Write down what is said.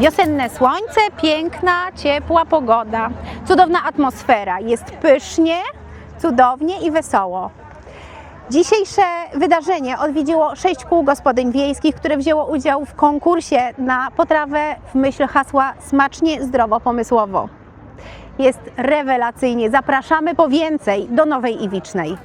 Wiosenne słońce, piękna, ciepła pogoda, cudowna atmosfera. Jest pysznie, cudownie i wesoło. Dzisiejsze wydarzenie odwiedziło sześć kół gospodyń wiejskich, które wzięło udział w konkursie na potrawę w myśl hasła smacznie, zdrowo, pomysłowo. Jest rewelacyjnie. Zapraszamy po więcej do Nowej Iwicznej.